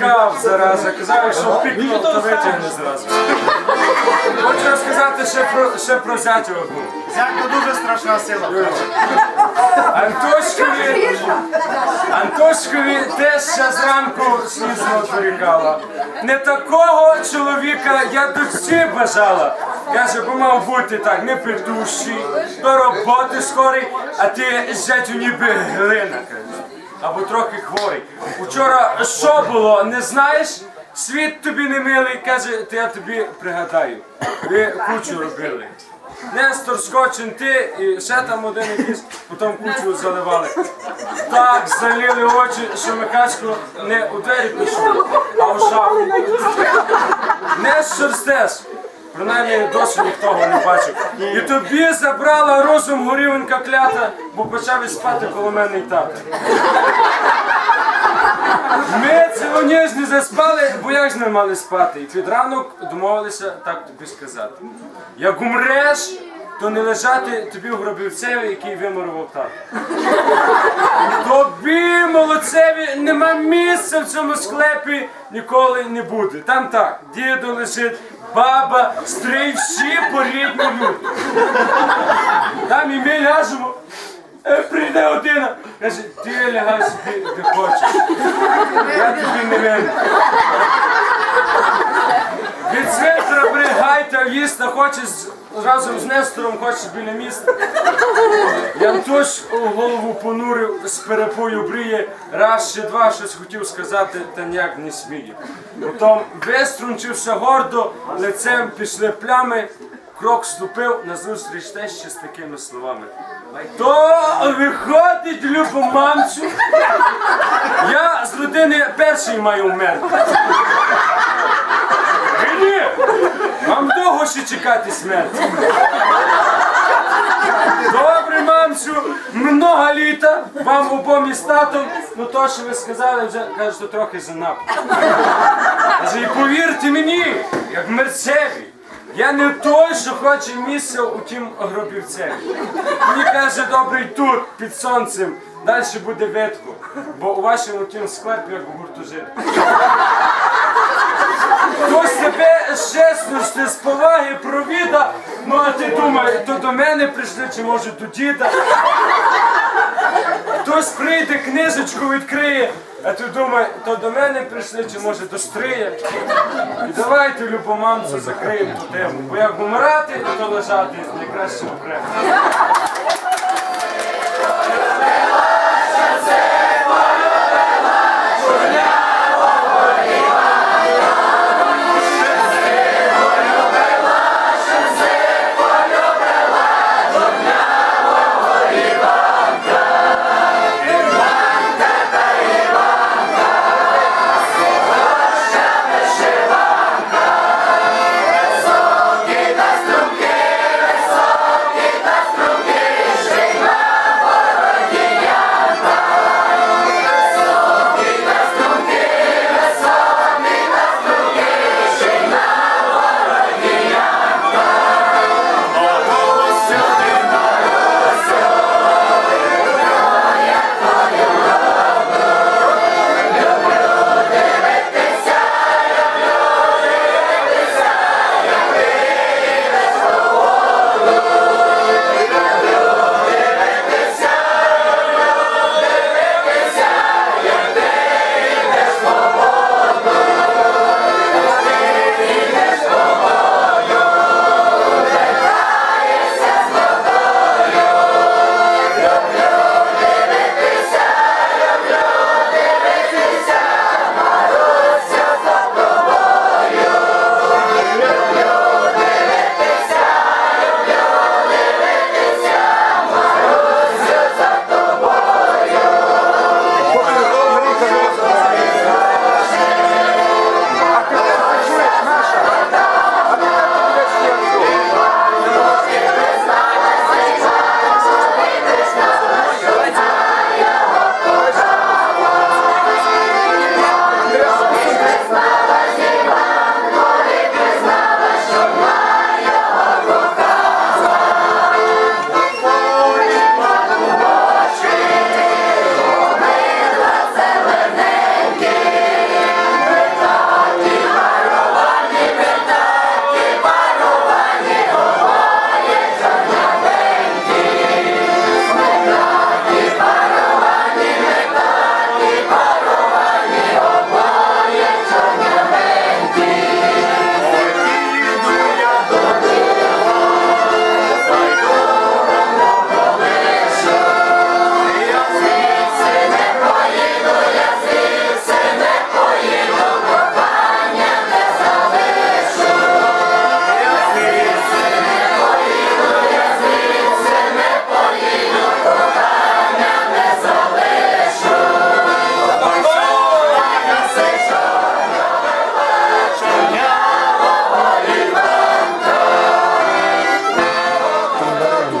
налякав зараза, казав, що пікнув, то витягне зразу. Хочу розказати ще про, ще про зятю одну. Зятько дуже страшна сила. Антошкові, Антошкові теж ще зранку слізно дорікала. Не такого чоловіка я дочці бажала. Я Каже, бо мав бути так, не петущий, до роботи скорий, а ти зятю ніби глина, каже. Або трохи хворий. Учора що було, не знаєш? Світ тобі не милий, каже, то я тобі пригадаю. Ви кучу робили. Нестор Скочин, ти і ще там один якийсь, потім кучу заливали. Так залили очі, що Микачко не у двері пішов, а у шафу. Нестор стеж. Принаймні досі ніхто його не бачив. І тобі забрала розум горівенька клята, бо почав і спати коло мене й тата. Ми цілоніжні заспали, бо як ж не мали спати. І під ранок домовилися так тобі сказати. Як умреш, то не лежати тобі в гробівцеві, який вимурував тато. Тобі, молодцеві, нема місця в цьому склепі, ніколи не буде. Там так, діду лежить, баба, стрій, всі порідні. Там і ми ляжемо. Е, Прийде один, каже, ти лягай собі, де хочеш. Я тобі не винен. Від цвинтара бригайте їсти, хочеш разом з Нестором, хочеш біля міста. Янтош голову понурив, з перепою бриє, раз чи два щось хотів сказати, та ніяк не сміє. Потім виструнчився гордо, лицем пішли плями, крок ступив назустріч тещі з такими словами. То виходить, любо мамцю, я з людини перший маю вмерти. Ще чекати смерті. Добре, мамцю, много літа, вам обом із татом, ну то, що ви сказали, вже кажете, трохи занадто. Каже, і повірте мені, як мерцеві, я не той, що хоче місця у тім гробівцеві. Мені каже, добре, й тут, під сонцем, далі буде видко, бо у вашому тім склепі, як у гуртожитку. Хтось тебе чесно з поваги провіда, ну а ти думай, то до мене прийшли, чи може до діда. Хтось прийде, книжечку відкриє, а ти думай, то до мене прийшли, чи може до стрия. І давайте любомамцю закриємо ту тему. Бо як вмирати, то лежати найкраще окремо.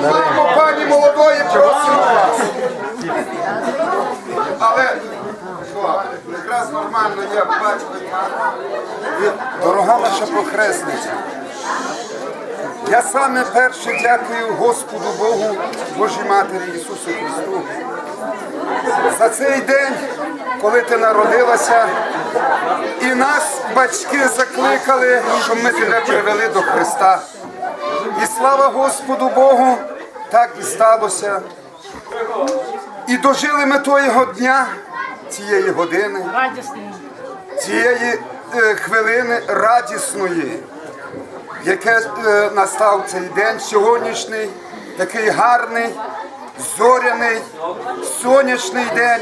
Маємо пані молодої, просимо вас. Але якраз нормально я бачу. Дорога наша похресниця. Я саме перше дякую Господу Богу, Божій Матері Ісусу Христу. За цей день, коли ти народилася, і нас батьки закликали, щоб ми тебе привели до Христа. І слава Господу Богу так і сталося. І дожили ми того дня, цієї години, цієї е, хвилини радісної, яке е, настав цей день сьогоднішній, такий гарний, зоряний, сонячний день,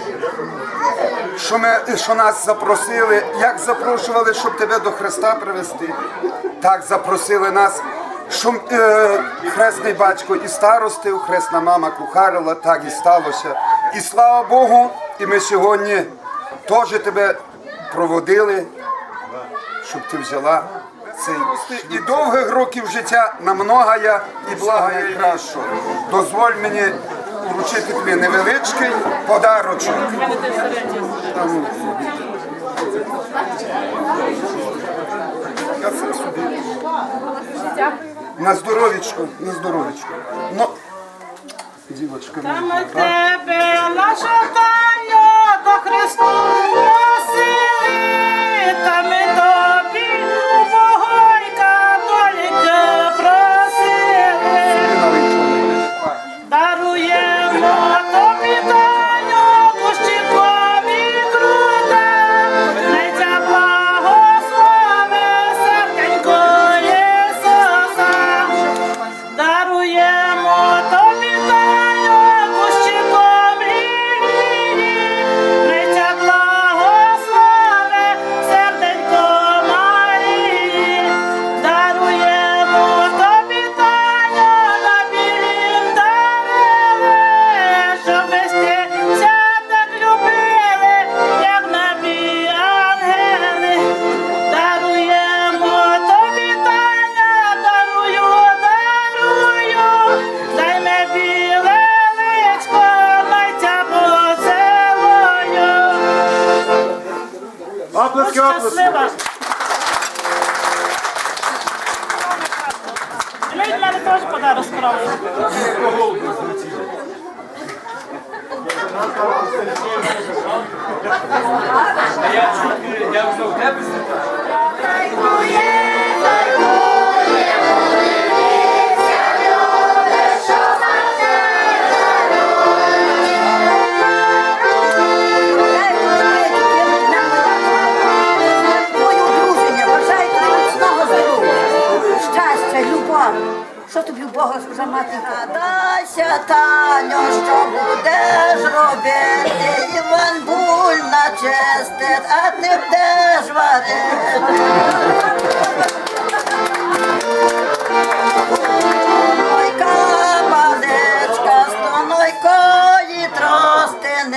що, ми, що нас запросили, як запрошували, щоб тебе до Христа привести, так запросили нас, щоб е, хресний батько і старостив, хресна мама кухарила, так і сталося. І слава Богу, і ми сьогодні теж тебе проводили, щоб ти взяла цей і довгих років життя на многая і благая кращого. Дозволь мені вручити тобі невеличкий подарочок. Я це собі. На здоровічку, на здоровічку. Ну, дівочка, мені ми так. тебе наша Таню до Христу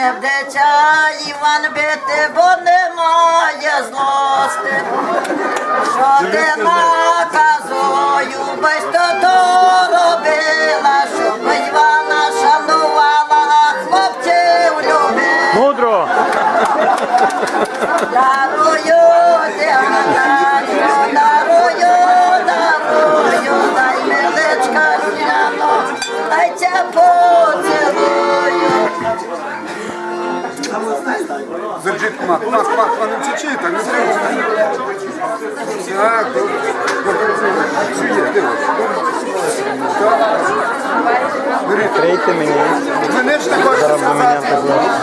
не вдеться Іван бити, бо немає злости. Що ти Держи, кума, кума, кума, кума, не втечи, так не треба. Так, добре. Добре, є, де ось? Так. Бери. Трейте мені. Мене ж не хочеш Зараз до мене сказати. теж.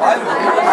Дай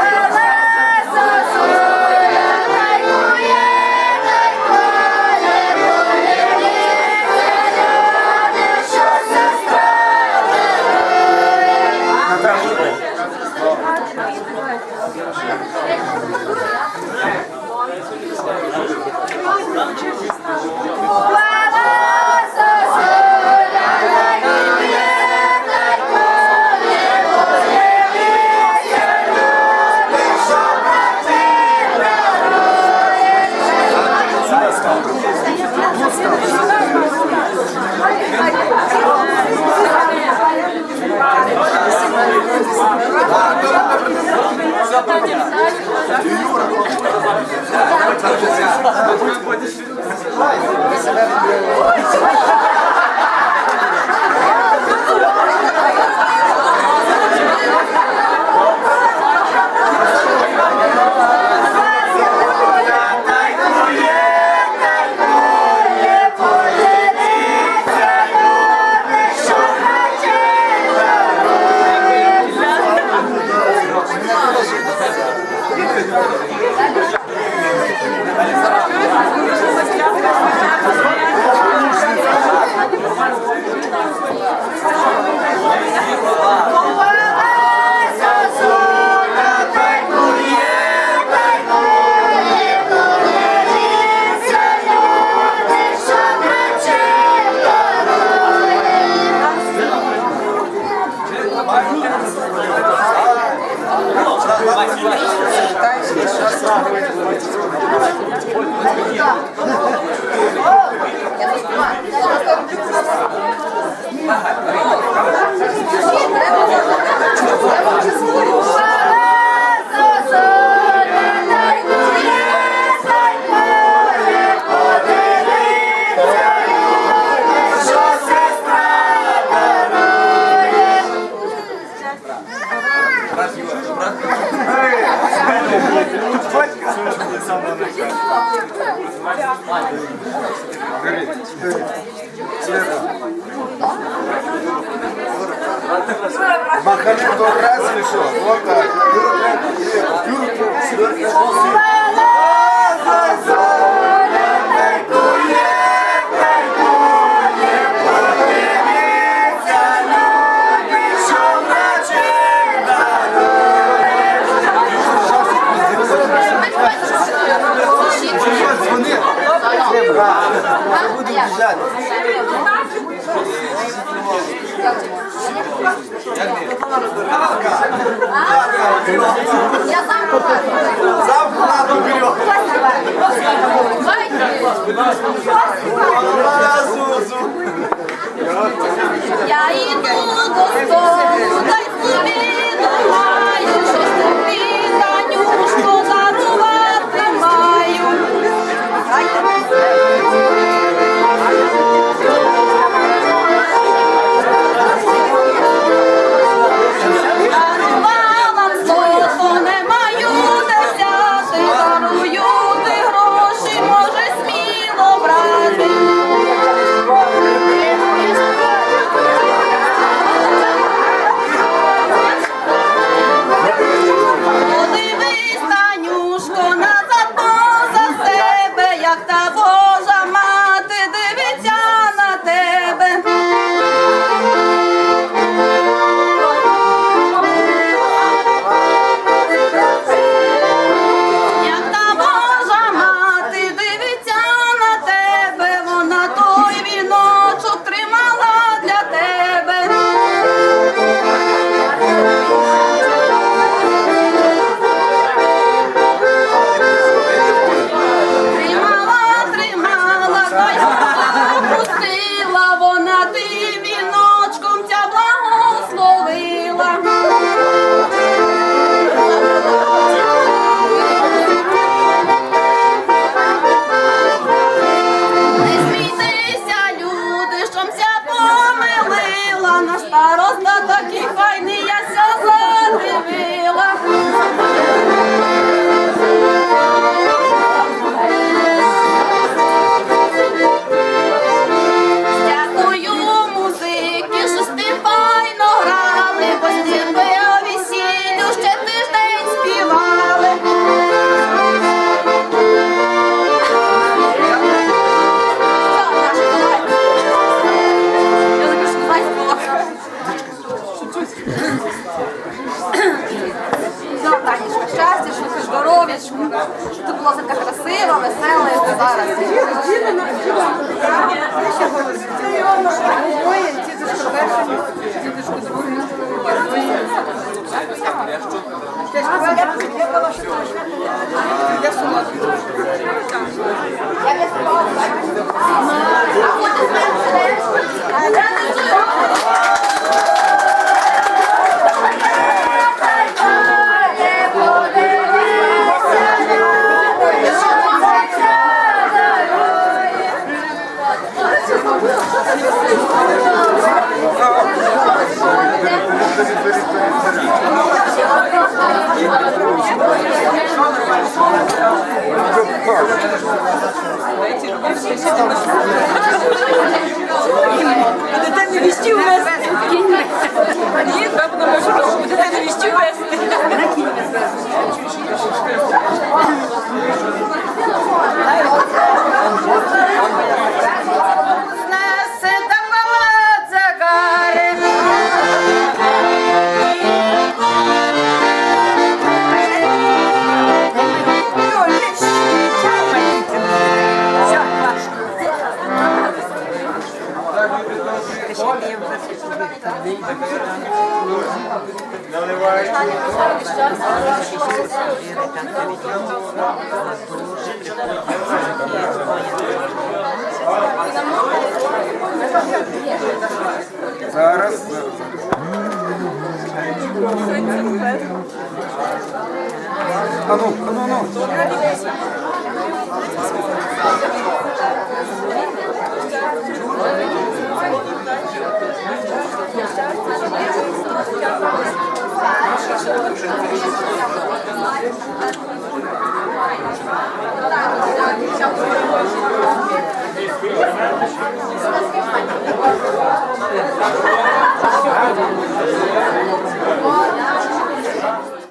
あの、このの。